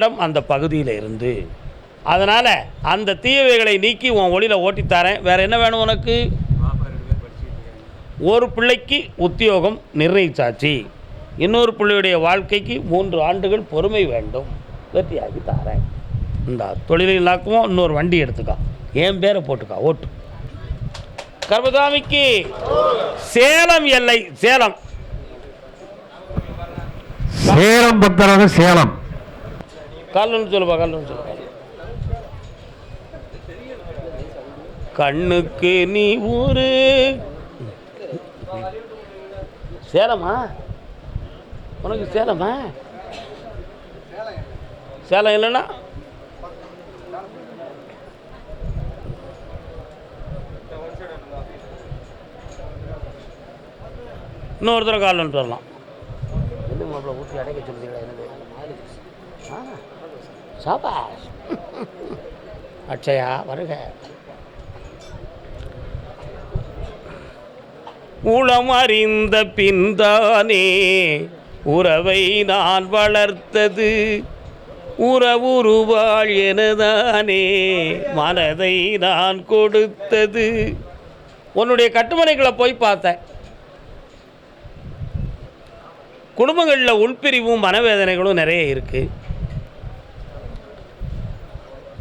இடம் அந்த பகுதியில் இருந்து. அதனால் அந்த தீயவைகளை நீக்கி உன் ஒளியில் ஓட்டித்தாரேன் வேறு என்ன வேணும் உனக்கு? ஒரு பிள்ளைக்கு உத்தியோகம் நிர்ணயிச்சாச்சு. இன்னொரு பிள்ளையுடைய வாழ்க்கைக்கு மூன்று ஆண்டுகள் பொறுமை வேண்டும். வெற்றியாகி தாரேன். இந்த தொழிலாக்குவோம் இன்னொரு வண்டி எடுத்துக்கா. என் பேரை போட்டுக்கா ஓட்டு. கர்மசாமிக்கு சேலம் எல்லை சேலம். சேலம் பக்தராக சேலம். காலன்னு சொல்லுப்பா காலன்னு சொல்லுப்பா கண்ணுக்கு நீ ஊரு. சேலமா? உனக்கு சேலமா? சேலம் இல்லைன்னா? இன்னொருத்தர கால் வந்துட்டு வரலாம் எந்த மாப்பிள்ள ஊற்றி அடைக்க சொல்லுறீங்களா என்னது ஆ. சாபாஷ். அட்சயா வருக. உளம் அறிந்த பின்தானே உறவை நான் வளர்த்தது. உறவுருவாள் எனதானே மனதை நான் கொடுத்தது. உன்னுடைய கட்டுமனைகளை போய் பார்த்தேன். குடும்பங்களில் உள்பிரிவும் மனவேதனைகளும் நிறைய இருக்குது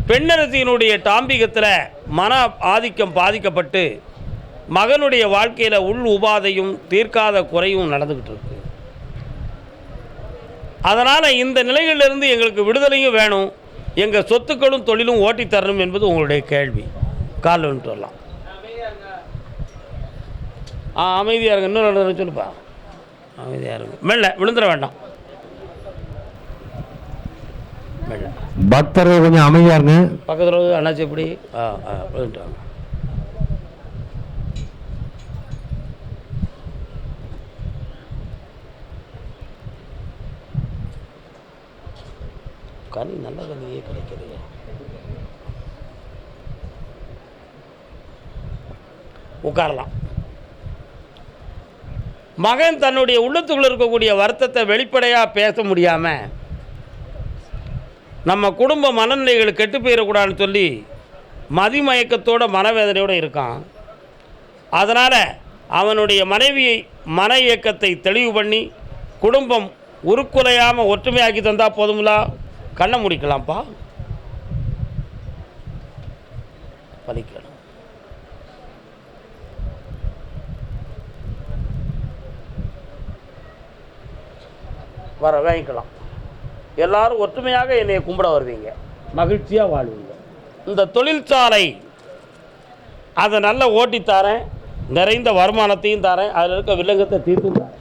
பெண்ணரசியினுடைய டாம்பிகத்தில் மன ஆதிக்கம் பாதிக்கப்பட்டு மகனுடைய வாழ்க்கையில் உள் உபாதையும் தீர்க்காத குறையும் நடந்துக்கிட்டு இருக்கு. அதனால் இந்த நிலைகளிலிருந்து எங்களுக்கு விடுதலையும் வேணும். எங்கள் சொத்துக்களும் தொழிலும் ஓட்டி தரணும் என்பது உங்களுடைய கேள்வி. கால் வந்துட்டு வரலாம். ஆ அமைதியாக இருங்க. இன்னும் சொல்லுப்பா. அமைதியாக இருங்க. மெல்ல விழுந்துட வேண்டாம். மெல்ல. பக்தர்கள் கொஞ்சம் அமைதியா இருங்க. பக்கத்தில் அண்ணாச்சி எப்படி? ஆ ஆ வாங்க கனி நல்ல கனியே கிடைக்கிறது உட்காரலாம். மகன் தன்னுடைய உள்ளத்துக்குள்ள இருக்கக்கூடிய வருத்தத்தை வெளிப்படையாக பேச முடியாமல் நம்ம குடும்ப மனநிலைகள் கெட்டு போயிடக்கூடாதுன்னு சொல்லி மதிமயக்கத்தோட மனவேதனையோடு இருக்கான். அதனால் அவனுடைய மனைவியை மன இயக்கத்தை தெளிவு பண்ணி குடும்பம் உருக்குலையாமல் ஒற்றுமையாக்கி தந்தால் போதுங்களா கண்ணை முடிக்கலாம்ப்பா. பலிக்கணும் வர வாங்கிக்கலாம். எல்லாரும் ஒற்றுமையாக என்னை கும்பிட வருவீங்க. மகிழ்ச்சியாக வாழ்வீங்க. இந்த தொழிற்சாலை அதை நல்லா ஓட்டி தரேன் நிறைந்த வருமானத்தையும் தரேன் அதில் இருக்க வில்லங்கத்தை தீர்த்தும் தரேன்.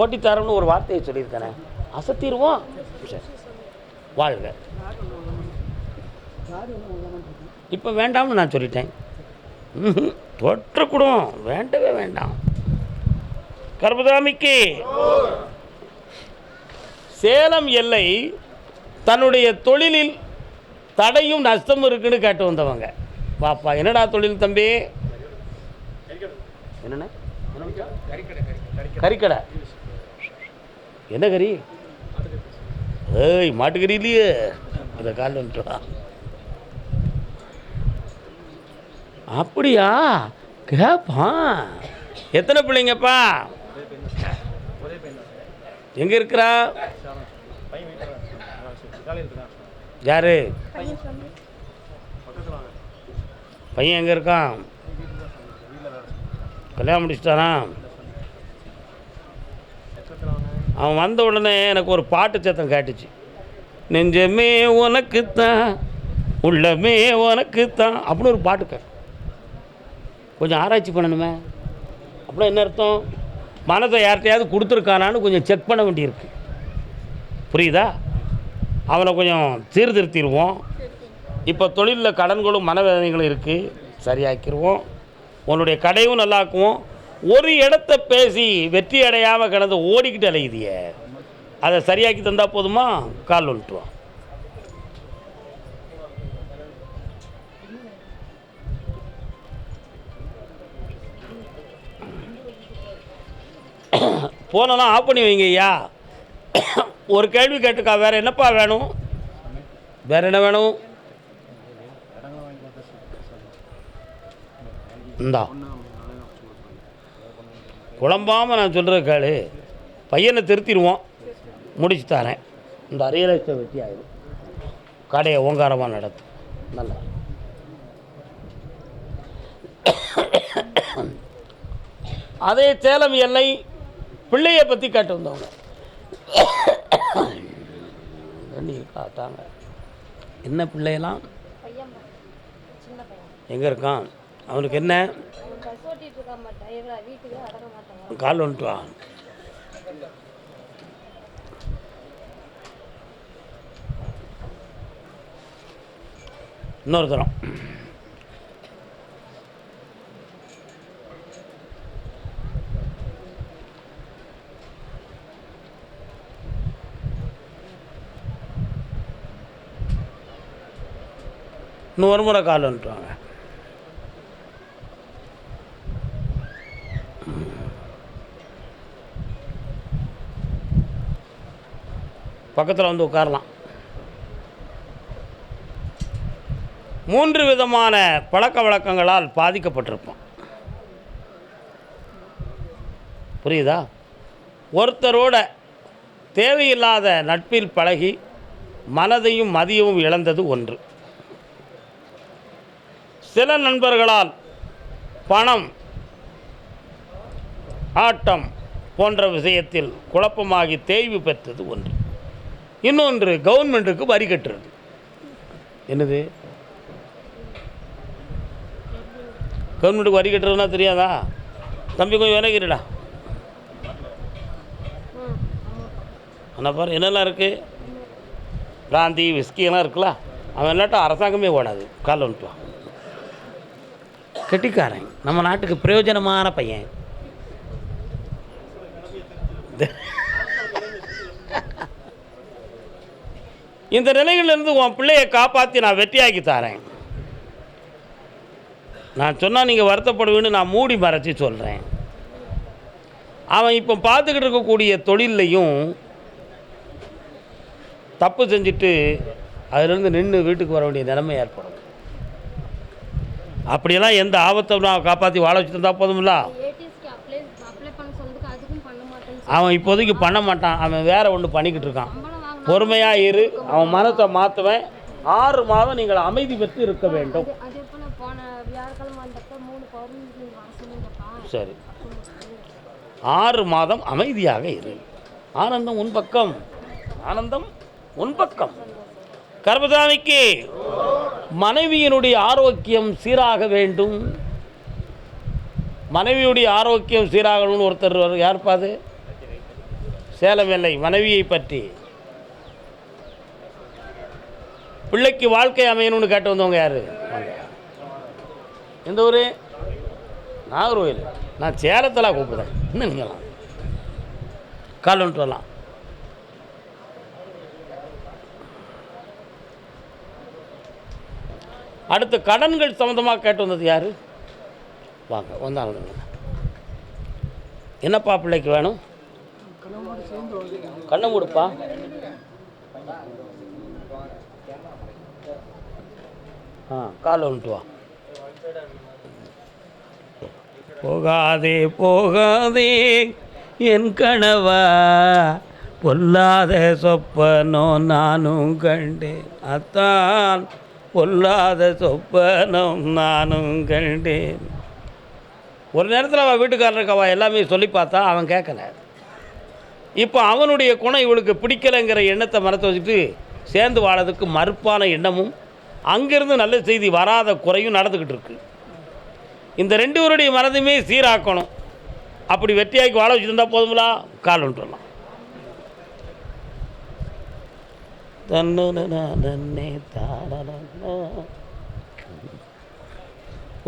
ஓட்டி தரேன்னு ஒரு வார்த்தையை சொல்லியிருக்கேனே. அசத்திடுவோம். வாழ்க. இப்போ வேண்டாம்னு நான் சொல்லிட்டேன். தொற்றக்கூடும் வேண்டவே வேண்டாம். கர்மதாமிக்கு சேலம் எல்லை தன்னுடைய தொழிலில் தடையும் நஷ்டமும் இருக்குன்னு கேட்டு வந்தவங்க. பாப்பா என்னடா தொழில் தம்பி? என்னென்ன கறிக்கடை. என்ன கறி? ஏய் மாட்டுக்கறி இல்லையே. இதை கால் அப்படியா? கேப்பான். எத்தனை பிள்ளைங்கப்பா? எங்க இருக்கிறா? யாரு? பையன் எங்க இருக்கான்? கல்யாணம் முடிச்சிட்டானா? அவன் வந்த உடனே எனக்கு ஒரு பாட்டு சத்தம் கேட்டுச்சு. நெஞ்சமே உனக்குத்தான் உள்ளமே உனக்குத்தான் அப்படின்னு ஒரு பாட்டு கொஞ்சம் ஆராய்ச்சி பண்ணணுமே. அப்படின்னா என்ன அர்த்தம்? மனதை யார்கிட்டையாவது கொடுத்துருக்கானான்னு கொஞ்சம் செக் பண்ண வேண்டியிருக்கு. புரியுதா? அவனை கொஞ்சம் சீர்திருத்திடுவோம். இப்போ தொழிலில் கடன்களும் மனவேதனைகளும் இருக்குது சரியாக்கிடுவோம் உன்னுடைய கடையும் நல்லாக்குவோம். ஒரு இடத்த பேசி வெற்றி அடையாமல் கிடந்து ஓடிக்கிட்டு அலையுதிய. அதை சரியாக்கி தந்தால் போதுமா? கால் வந்துட்டுவான் ஃபோனெல்லாம் ஆஃப் பண்ணி வைங்க ஐயா ஒரு கேள்வி கேட்டுக்கா வேறு என்னப்பா வேணும்? வேறு என்ன வேணும்? இந்தா. குழம்பாமல் நான் சொல்கிற கேளு. பையனை திருத்திடுவோம். முடிச்சு தரேன். இந்த அரியலட்சம் வெற்றி ஆகிடும் கடையை ஓங்காரமாக நடத்தும் நல்லா. அதே சேலம் எல்லை பிள்ளையை பற்றி கேட்டு வந்தவங்க. நீர் காத்தாங்க என்ன பிள்ளையெல்லாம்? எங்கே இருக்கான்? அவனுக்கு என்ன? கால் வந்துட்டுவா இன்னொரு தரம் இன்னும் ஒரு முறை கால் வந்துட்டு பக்கத்தில் வந்து உட்காரலாம். மூன்று விதமான பழக்க வழக்கங்களால் பாதிக்கப்பட்டிருப்போம். புரியுதா? ஒருத்தரோட தேவையில்லாத நட்பில் பழகி மனதையும் மதியமும் இழந்தது ஒன்று. சில நண்பர்களால் பணம் ஆட்டம் போன்ற விஷயத்தில் குழப்பமாகி தேய்வு பெற்றது ஒன்று. இன்னொன்று கவர்மெண்ட்டுக்கு வரி கட்டுறது. என்னது? கவர்மெண்ட்டுக்கு வரி கட்டுறதுனா தெரியாதா? தம்பி கொஞ்சம் விலகிடுடா ம் ஆனால் பாரு என்னெல்லாம் இருக்குது பிராந்தி விஸ்கி எல்லாம் இருக்குல்ல. அவன் இல்லாட்டும் அரசாங்கமே ஓடாது. காலைல வந்துட்டு கெட்டிக்காரன். நம்ம நாட்டுக்கு பிரயோஜனமான பையன். இந்த நிலையிலிருந்து உன் பிள்ளையை காப்பாற்றி நான் வெற்றியாக்கி தரேன். நான் சொன்னால் நீங்கள் வருத்தப்படுவேன்னு நான் மூடி மறைச்சி சொல்கிறேன் அவன் இப்போ பார்த்துக்கிட்டு இருக்கக்கூடிய தொழில்லையும் தப்பு செஞ்சுட்டு அதிலிருந்து நின்று வீட்டுக்கு வர வேண்டிய நிலைமை ஏற்படும். அப்படியெல்லாம் எந்த ஆபத்தை நான் காப்பாற்றி வாழ வச்சு தந்தா போதுமில்ல? ஏடிஎஸ்க்கு அப்ளை அப்ளை பண்ண சொன்னதுக்கு அதுக்கும் பண்ண மாட்டேன்னு அவன் இப்போதைக்கு பண்ண மாட்டான். அவன் வேற ஒன்று பண்ணிக்கிட்டு இருக்கான். பொறுமையாக இரு. அவன் மனத்தை மாற்றுவேன் ஆறு மாதம் நீங்கள் அமைதி பெற்று இருக்க வேண்டும். சரி. ஆறு மாதம் அமைதியாக இரு. ஆனந்தம் உன் பக்கம். ஆனந்தம் உன் பக்கம். கர்மசாமிக்கு மனைவியினுடைய ஆரோக்கியம் சீராக வேண்டும். மனைவியுடைய ஆரோக்கியம் சீராகணும்னு ஒருத்தர் வரு- யாருப்பா அது? சேலம் எல்லை மனைவியை பற்றி. பிள்ளைக்கு வாழ்க்கை அமையணும்னு கேட்டு வந்தவங்க யார்? எந்த ஊர்? நாகர்கோயில் நான் சேலத்தில் கூப்பிடுறேன். இன்னும் நீங்களாம்? கால் வந்துட்டு வரலாம். அடுத்து கடன்கள் சம்மந்தமாக கேட்டு வந்தது யார்? வாங்க வந்தாங்க. என்னப்பா பிள்ளைக்கு வேணும்? கண்ணை மூடுப்பா. ஆ கால் வந்துட்டு வா. போகாதே போகாதே என் கணவா பொல்லாத சொப்பனோ நானும் கண்டேன். அத்தான் பொல்லாத சொப்பனம் நானும் கண்டேன். ஒரு நேரத்தில் அவள் வீட்டுக்காரருக்கு அவள் எல்லாமே சொல்லி பார்த்தா அவன் கேட்கல இப்போ அவனுடைய குணம் இவளுக்கு பிடிக்கலைங்கிற எண்ணத்தை மறத்து வச்சுட்டு சேர்ந்து வாழறதுக்கு மறுப்பான எண்ணமும் அங்கேருந்து நல்ல செய்தி வராத குறையும் நடந்துக்கிட்டு இருக்கு. இந்த ரெண்டு பேருடைய மனதுமே சீராக்கணும். அப்படி வெற்றியாக்கி வாழ வச்சுருந்தா போதுங்களா கால் வந்துடலாம் தன்னே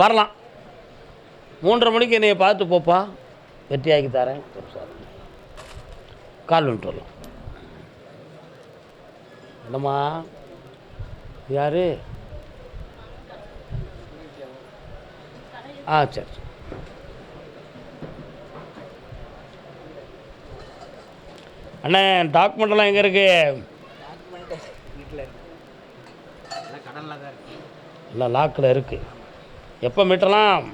வரலாம். மூன்றரை மணிக்கு என்னைய பார்த்து போப்பா. வெற்றியாக்கி தரேன். சார் கால் வந்துட்டு வரலாம். என்னம்மா? யாரு? ஆ சரி சரி. அண்ணே டாக்குமெண்ட்லாம் எங்கே இருக்கு? வீட்டில் இருக்கு. எல்லாம் கடனில் தான் இருக்கு. எல்லாம் லாக்கில் இருக்குது எப்போ மீட்டலாம்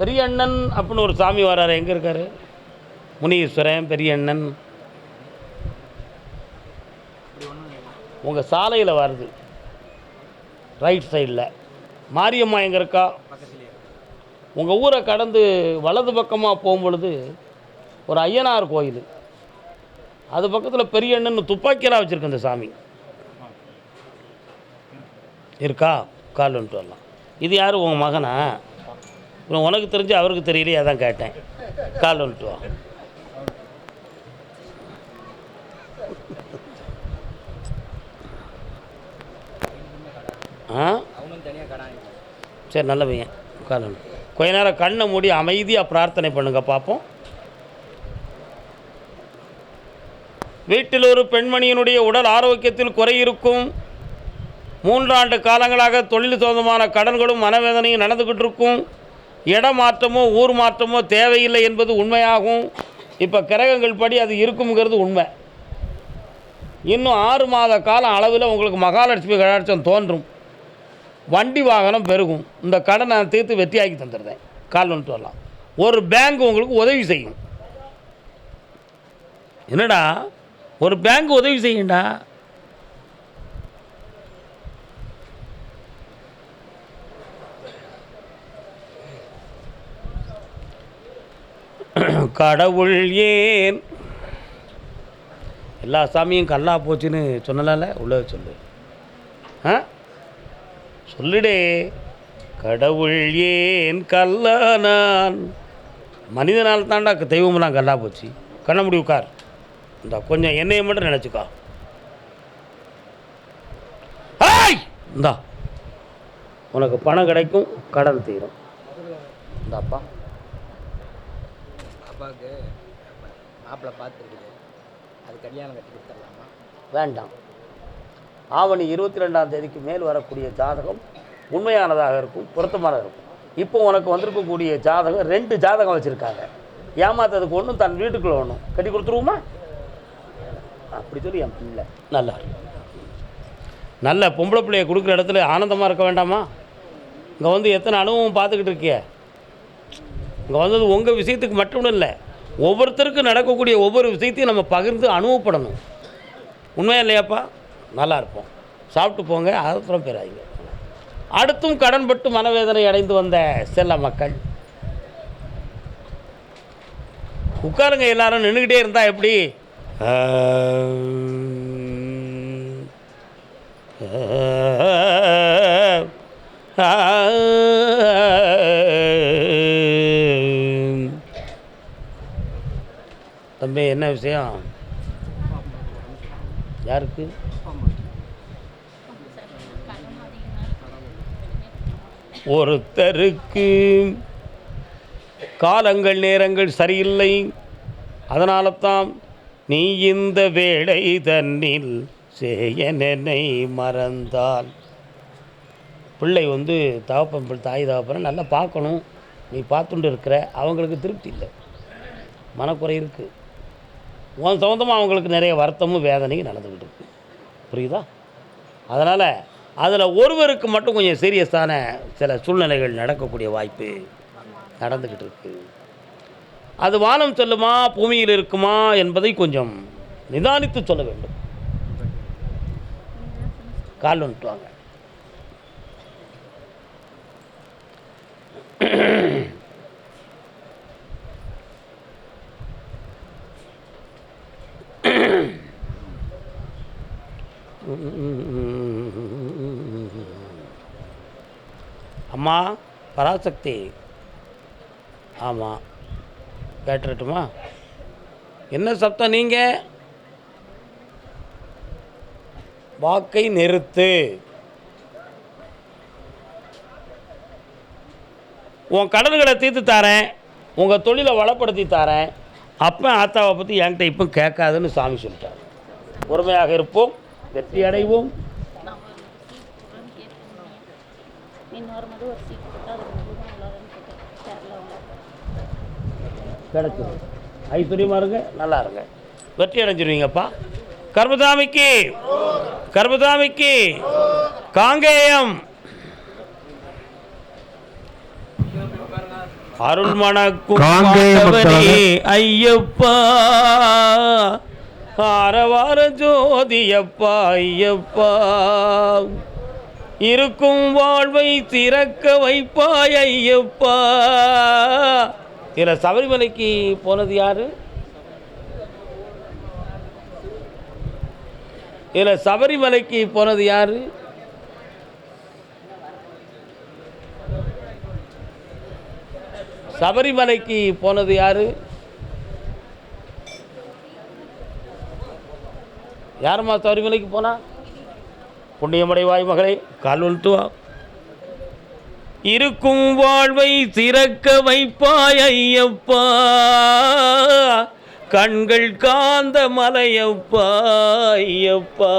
பெரிய அண்ணன் அப்படின்னு ஒரு சாமி வராரு. எங்கே இருக்காரு? முனீஸ்வரன் பெரிய அண்ணன் உங்கள் சாலையில் வருது ரைட் சைடில் மாரியம்மா எங்கே இருக்கா? உங்கள் ஊரை கடந்து வலது பக்கமாக போகும்பொழுது ஒரு ஐயனார் கோயில். அது பக்கத்தில் பெரிய அண்ணன் துப்பாக்கியெல்லாம் வச்சுருக்கு இந்த சாமி. இருக்கா? கால் வந்துட்டு வரலாம். இது யார்? உங்கள் மகனா? அப்புறம் உனக்கு தெரிஞ்சு அவருக்கு தெரியலையே அதான் கேட்டேன். கால் வந்துட்டு வா. ஆ? சரி நல்ல பையன். உட்காந்து கொஞ்ச நேரம் கண்ணை மூடி அமைதியாக பிரார்த்தனை பண்ணுங்க பார்ப்போம் வீட்டில் ஒரு பெண்மணியினுடைய உடல் ஆரோக்கியத்தில் குறை இருக்கும் மூன்றாண்டு காலங்களாக தொழில் சொந்தமான கடன்களும் மனவேதனையும் நடந்துக்கிட்டு இருக்கும் இடமாற்றமோ ஊர் மாற்றமோ தேவையில்லை என்பது உண்மையாகும். இப்போ கிரகங்கள் படி அது இருக்குங்கிறது உண்மை. இன்னும் ஆறு மாத காலம் அளவில் உங்களுக்கு மகாலட்சுமி கடாட்சம் தோன்றும். வண்டி வாகனம் பெருகும். இந்த கடனை நான் தீர்த்து வெற்றியாக்கி தந்துடுறேன். கால் வந்துட்டு வரலாம். ஒரு பேங்க் உங்களுக்கு உதவி செய்யும். என்னடா? ஒரு பேங்க் உதவி செய்யுண்டா? கடவுள் ஏன்? எல்லா சாமியும் கல்லா போச்சுன்னு சொன்னலாம்ல? உள்ள சொல்லு. ஆ? சொல்லுடே. கடவுள் ஏன் கல்லா நான் மனிதனால் தாண்டா தெய்வம்லாம் கல்லா போச்சு. கண்ண முடிவு உட்கார். இந்த கொஞ்சம் என்னையை மட்டும் நினச்சிக்கோ. ஹாய்! இந்தா உனக்கு பணம் கிடைக்கும் கடன் தீரும். இந்தாப்பா. அப்பாவுக்கு மாப்பிள்ளை பார்த்துருக்குது. அது கல்யாணம் கட்டி கொடுத்துடலாமா? வேண்டாம். ஆவணி இருபத்தி ரெண்டாம் தேதிக்கு மேல் வரக்கூடிய ஜாதகம் உண்மையானதாக இருக்கும் பொருத்தமானதாக இருக்கும். இப்போ உனக்கு வந்திருக்கக்கூடிய ஜாதகம் ரெண்டு ஜாதகம் வச்சுருக்காங்க. ஏமாத்ததுக்கு ஒன்றும் தன் வீட்டுக்குள்ளே ஒன்றும் கட்டி கொடுத்துருவோமா? அப்படி சொல்லி என் பிள்ளை. நல்லா. நல்ல பொம்பளை பிள்ளைய கொடுக்குற இடத்துல ஆனந்தமாக இருக்க வேண்டாமா? இங்கே வந்து எத்தனை அனுபவம் பார்த்துக்கிட்டு இருக்கிய? இங்கே வந்தது உங்கள் விஷயத்துக்கு மட்டும் இல்லை ஒவ்வொருத்தருக்கும் நடக்கக்கூடிய ஒவ்வொரு விஷயத்தையும் நம்ம பகிர்ந்து அனுபவப்படணும். உண்மையா இல்லையாப்பா? நல்லா இருப்போம். சாப்பிட்டு போங்க அதுக்கப்புறம் பெறாதீங்க. அடுத்தும் கடன்பட்டு மனவேதனை அடைந்து வந்த செல்ல மக்கள். உட்காருங்க எல்லாரும் நின்றுக்கிட்டே இருந்தால் எப்படி? தம்பி என்ன விஷயம் யாருக்கு ஒருத்தருக்கு காலங்கள் நேரங்கள் சரியில்லை அதனால தான் நீ இந்த வேளை தன்னில் சேயனனை மறந்தால். பிள்ளை வந்து தகப்பன் தாய் தகப்பனை நல்லா பார்க்கணும். நீ பார்த்துட்டு இருக்கிற அவங்களுக்கு திருப்தி இல்லை. மனக்குறை இருக்குது உன் சம்மந்தமாக அவங்களுக்கு நிறைய வருத்தமும் வேதனையும் நடந்துக்கிட்டு இருக்கு புரியுதா? அதனால் அதில் ஒருவருக்கு மட்டும் கொஞ்சம் சீரியஸான சில சூழ்நிலைகள் நடக்கக்கூடிய வாய்ப்பு நடந்துக்கிட்டு இருக்குது அது வானம் செல்லுமா பூமியில் இருக்குமா என்பதை கொஞ்சம் நிதானித்து சொல்ல வேண்டும். கால் வந்துட்டு வாங்க. அம்மா பராசக்தி. ஆமாம் கேட்டுறட்டுமா என்ன சப்தம் நீங்கள் வாக்கை நிறுத்து. உன் கடன்களை தீர்த்து தரேன். உங்கள் தொழிலை வளப்படுத்தி தரேன். அப்போ ஆத்தாவை பற்றி என்கிட்ட இப்போ கேட்காதுன்னு சாமி சொல்லிட்டார். பொறுமையாக இருப்போம். வெற்றி அடைவோம். இன்னொரு ஒரு சீட் அது கிடைச்சிடும் ஐஸ்வர்யமா இருங்க? நல்லா இருங்க. வெற்றி அடைஞ்சிருவீங்கப்பா. கர்மதாமிக்கு கர்மதாமிக்கு காங்கேயம். அருள் மணக்கும் காங்கேயம் ஆண்டவனே, பக்தர்கள். ஐயப்பா. ஆரவார ஜோதியப்பா ஐயப்பா. இருக்கும் வாழ்வை திறக்க வைப்பாய் ஐயப்பா. இதில் சபரிமலைக்கு போனது யார்? இதில் சபரிமலைக்கு போனது யார்? சபரிமலைக்கு போனது யார்? யாரும்மா சபரிமலைக்கு போனா? புண்ணியமடைவாய் மகளே கால் வலுத்து இருக்கும் வாழ்வை சிறக்க வைப்பாய் ஐயப்பா கண்கள் காந்த மலையப்பா ஐயப்பா.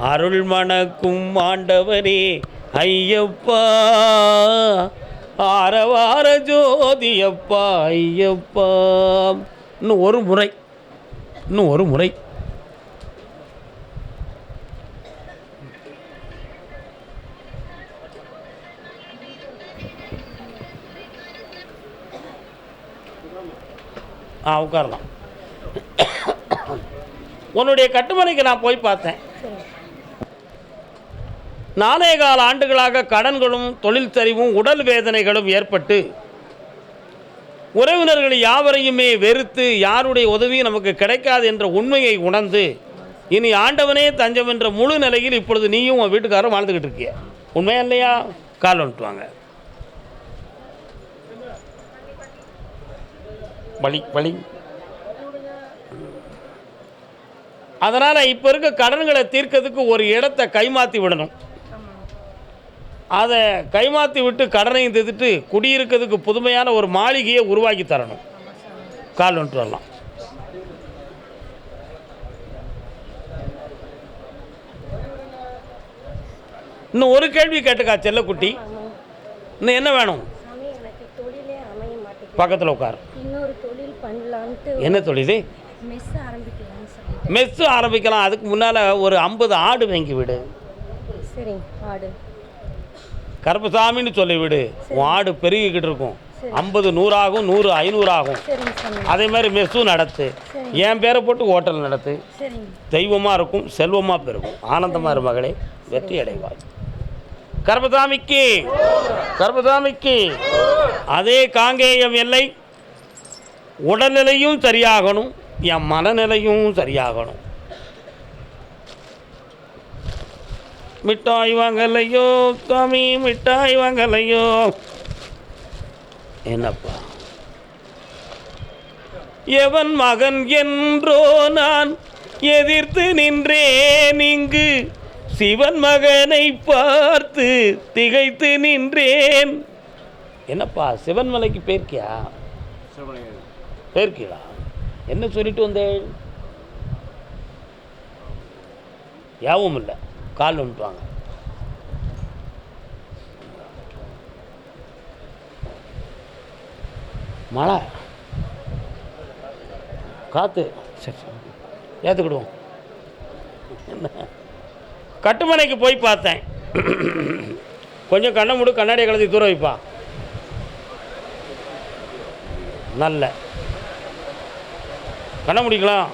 அருள் மணக்கும் ஆண்டவரே ஐயப்பா. ஆரவார ஜோதியப்பா ஐயப்பா. இன்னும் ஒரு முறை இன்னும் ஒரு முறை. ஆ உட்காரலாம். உன்னுடைய கட்டுமனைக்கு நான் போய் பார்த்தேன். நானே கால ஆண்டுகளாக கடன்களும் தொழில் சரிவும் உடல் வேதனைகளும் ஏற்பட்டு உறவினர்கள் யாவரையுமே வெறுத்து யாருடைய உதவியும் நமக்கு கிடைக்காது என்ற உண்மையை உணர்ந்து இனி ஆண்டவனே தஞ்சம் என்ற முழு நிலையில் இப்பொழுது நீயும் உன் வீட்டுக்காரரும் வாழ்ந்துக்கிட்டு இருக்கிய. உண்மையா இல்லையா? கால் வந்துட்டு வாங்க வழி வழி அதனால் இப்போ இருக்க கடன்களை தீர்க்கிறதுக்கு ஒரு இடத்த கைமாற்றி விடணும். அதை கைமாற்றி விட்டு கடனையும் தீர்த்துட்டு குடியிருக்கிறதுக்கு புதுமையான ஒரு மாளிகையை உருவாக்கி தரணும். கால் வந்துட்டு வரலாம் இன்னும் ஒரு கேள்வி கேட்டுக்கா செல்லக்குட்டி? இன்னும் என்ன வேணும் சாமி எனக்கு தொழிலே அமைய மாட்டேங்குது பக்கத்தில் உட்கார். என்ன தொழில்? மெஸ்ஸு ஆரம்பிக்கலாம். அதுக்கு முன்னால் ஒரு ஐம்பது ஆடு வாங்கி விடு. கருப்பசாமின்னு சொல்லி விடு. உன் ஆடு பெருகிக்கிட்டு இருக்கும். ஐம்பது நூறாகும் நூறு ஐநூறாகும். அதே மாதிரி மெஸ்ஸும் நடத்து. என் பேரை போட்டு ஹோட்டல் நடத்து. தெய்வமாக இருக்கும் செல்வமாக பெருகும். ஆனந்தமாக இரு மகளே. வெற்றி அடைவாய். கர்மசாமிக்கு கர்மசாமிக்கு அதே காங்கேயம் எல்லை உடல்நிலையும் சரியாகணும் என் மனநிலையும் சரியாகணும். மிட்டாய் வாங்கலையோ சாமி மிட்டாய் வாங்கலையோ? என்னப்பா? எவன் மகன் என்றோ நான் எதிர்த்து நின்றேன் இங்கு. சிவன் மகனை பார்த்து திகைத்து நின்றேன். என்னப்பா சிவன் மலைக்கு போயிருக்கியா? போயிருக்கீங்களா என்ன சொல்லிட்டு வந்தேன் யாவும் இல்லை. கால் வந்துட்டு வாங்க மழை. காற்று சரி சரி. ஏற்றுக்கிடுவோம் என்ன? கட்டுமனைக்கு போய் பார்த்தேன். கொஞ்சம் கண்ணை மூடு கண்ணாடியை கலந்து தூரம் வைப்பா. நல்ல. கண்ணை முடிக்கலாம்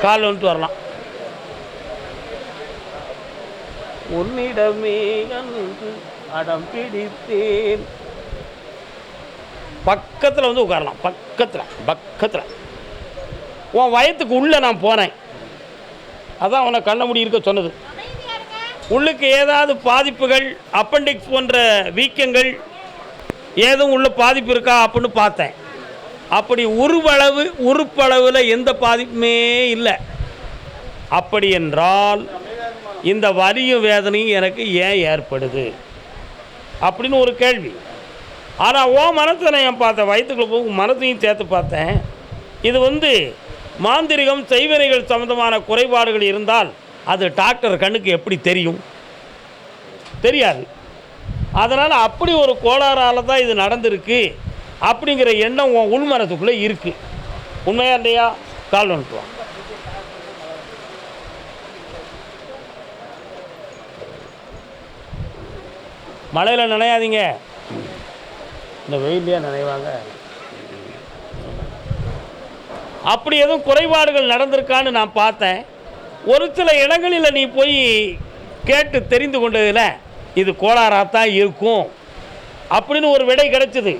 கால் வந்துட்டு வரலாம். உன்னிடமே அடம் பிடித்தேன். பக்கத்தில் வந்து உட்காரலாம். பக்கத்தில் பக்கத்தில். உன் வயத்துக்கு உள்ளே நான் போனேன். அதான் உன்னை கண்ண முடி இருக்க சொன்னது. உள்ளுக்கு ஏதாவது பாதிப்புகள் அப்பண்டிக்ஸ் போன்ற வீக்கங்கள் ஏதும் உள்ள பாதிப்பு இருக்கா அப்படின்னு பார்த்தேன். அப்படி உருவளவு உறுப்பளவில் எந்த பாதிப்புமே இல்லை. அப்படி என்றால் இந்த வலியும் வேதனையும் எனக்கு ஏன் ஏற்படுது? அப்படின்னு ஒரு கேள்வி. ஆனால் ஓ மனத்தை நான் பார்த்தேன்? வயிற்றுக்குள்ள போகும் மனத்தையும் சேர்த்து பார்த்தேன். இது வந்து மாந்திரிகம் செய்வினைகள் சம்மந்தமான குறைபாடுகள் இருந்தால் அது டாக்டர் கண்ணுக்கு எப்படி தெரியும்? தெரியாது. அதனால் அப்படி ஒரு கோளாறால் தான் இது நடந்திருக்கு. அப்படிங்கிற எண்ணம் உன் உள்மனத்துக்குள்ளே இருக்குது உண்மையா இல்லையா? கால் வந்துட்டுவான் மழையில் நனையாதீங்க. இந்த வெயிலே நினைவாங்க. அப்படி எதுவும் குறைபாடுகள் நடந்திருக்கான்னு நான் பார்த்தேன். ஒரு சில இடங்களில் நீ போய் கேட்டு தெரிந்து கொண்டதில் இது கோளாறாக தான் இருக்கும். அப்படின்னு ஒரு விடை கிடைச்சிது.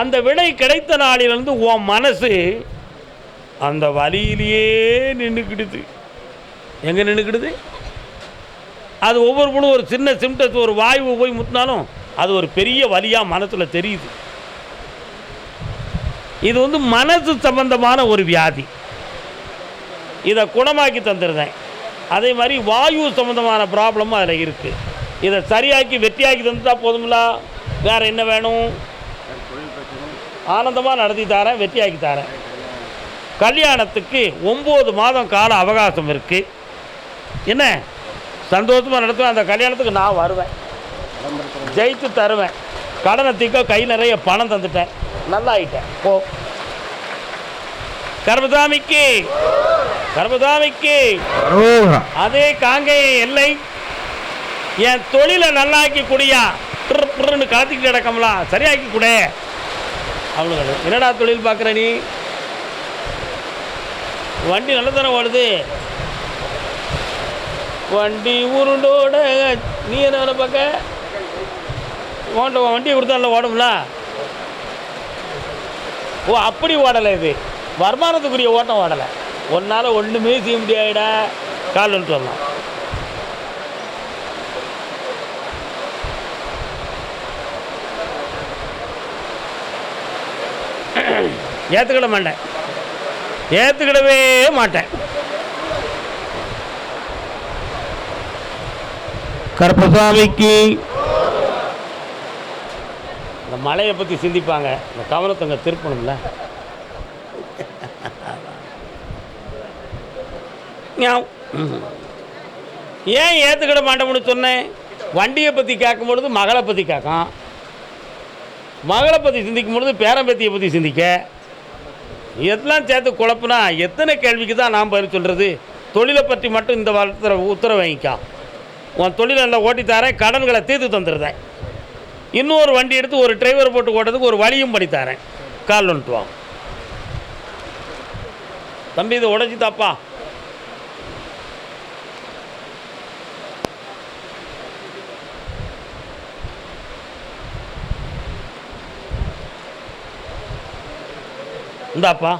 அந்த விடை கிடைத்த நாளிலிருந்து உன் மனசு அந்த வழியிலேயே நின்றுக்கிடுது எங்கே நின்றுக்கிடுது அது ஒவ்வொரு ஒரு சின்ன சிம்டஸ் ஒரு வாய்வு போய் முத்தினாலும் அது ஒரு பெரிய வலியாக மனசில் தெரியுது. இது வந்து மனசு சம்பந்தமான ஒரு வியாதி. இதை குணமாக்கி தந்துருந்தேன் அதே மாதிரி வாயு சம்மந்தமான ப்ராப்ளமும் அதில் இருக்குது இதை சரியாக்கி வெற்றியாக்கி தந்துட்டா போதும்ல? வேறு என்ன வேணும்? ஆனந்தமாக நடத்தி தரேன் வெற்றியாக்கி தரேன். கல்யாணத்துக்கு ஒம்பது மாதம் கால அவகாசம் இருக்குது என்ன? சந்தோஷமாக நடத்துவேன். அந்த கல்யாணத்துக்கு நான் வருவேன். ஜெயித்து தருவேன். கடனை தீக்க கை நிறைய பணம் தந்துட்டேன். நல்லா ஆயிட்டேன் போ கர்மசாமிக்கு அரோகரா. அதே காங்கேய எல்லை. என் தொழிலை நல்லாக்கி குடியா. ட்ருன்னு கலத்திக்கிட்டு கிடக்கம்லாம் சரியாக்கி கொடு. அவ்வளோ என்னடா தொழில் பார்க்குற நீ? வண்டி நல்ல தானே ஓடுது. வண்டி உருண்டோட நீ என்ன வேலை பார்க்க? ஓட்ட வண்டியை கொடுத்தா நல்லா ஓடும்ல? ஓ அப்படி ஓடலை இது. வருமானத்துக்குரிய ஓட்டம் ஓடலை. ஒன்றால் ஒன்றுமே செய்ய முடியாதுடா. கால் வந்துட்டு வரலாம். ஏற்றுக்கிட மாட்டேன். ஏற்றுக்கிடவே மாட்டேன். கருப்பசாமிக்கு இந்த மலையை பற்றி சிந்திப்பாங்க. இந்த கவனத்தை அங்கே திருப்பணும்ல. ஏன் ஏற்றுக்கிட மாட்டோம்னு சொன்னேன்? வண்டியை பற்றி கேட்கும் பொழுது மகளை பற்றி கேட்கும் மகளை பற்றி சிந்திக்கும் பொழுது பேரம்பத்தியை பற்றி சிந்திக்க. எல்லாம் சேர்த்து குழப்புனா எத்தனை கேள்விக்கு தான் நான் பதில் சொல்கிறது தொழிலை பற்றி மட்டும் இந்த வாரத்தில் உத்தரவு வாங்கிக்கா உன் தொழிலை நல்லா ஓட்டித்தாரேன் கடன்களை தீர்த்து தந்துடுறேன். இன்னொரு வண்டி எடுத்து ஒரு டிரைவர் போட்டு ஓட்டுறதுக்கு ஒரு வழியும் பண்ணி தரேன். கால் வந்துட்டு வா. தம்பி இதை உடச்சி தாப்பா. இந்தாப்பா.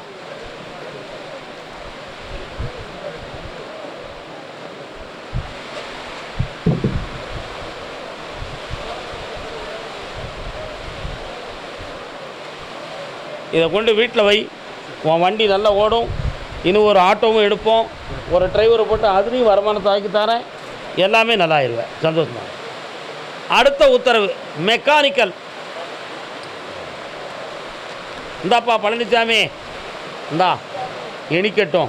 இதை கொண்டு வீட்டில் வை. உன் வண்டி நல்லா ஓடும். இன்னும் ஒரு ஆட்டோவும் எடுப்போம். ஒரு டிரைவரை போட்டு அதுலேயும் வருமானத்தை ஆக்கி தரேன். எல்லாமே நல்லா ஆயிடுவேன். சந்தோஷமா. அடுத்த உத்தரவு மெக்கானிக்கல் இந்தாப்பா பழனிசாமி இந்தா எணிக்கட்டும்.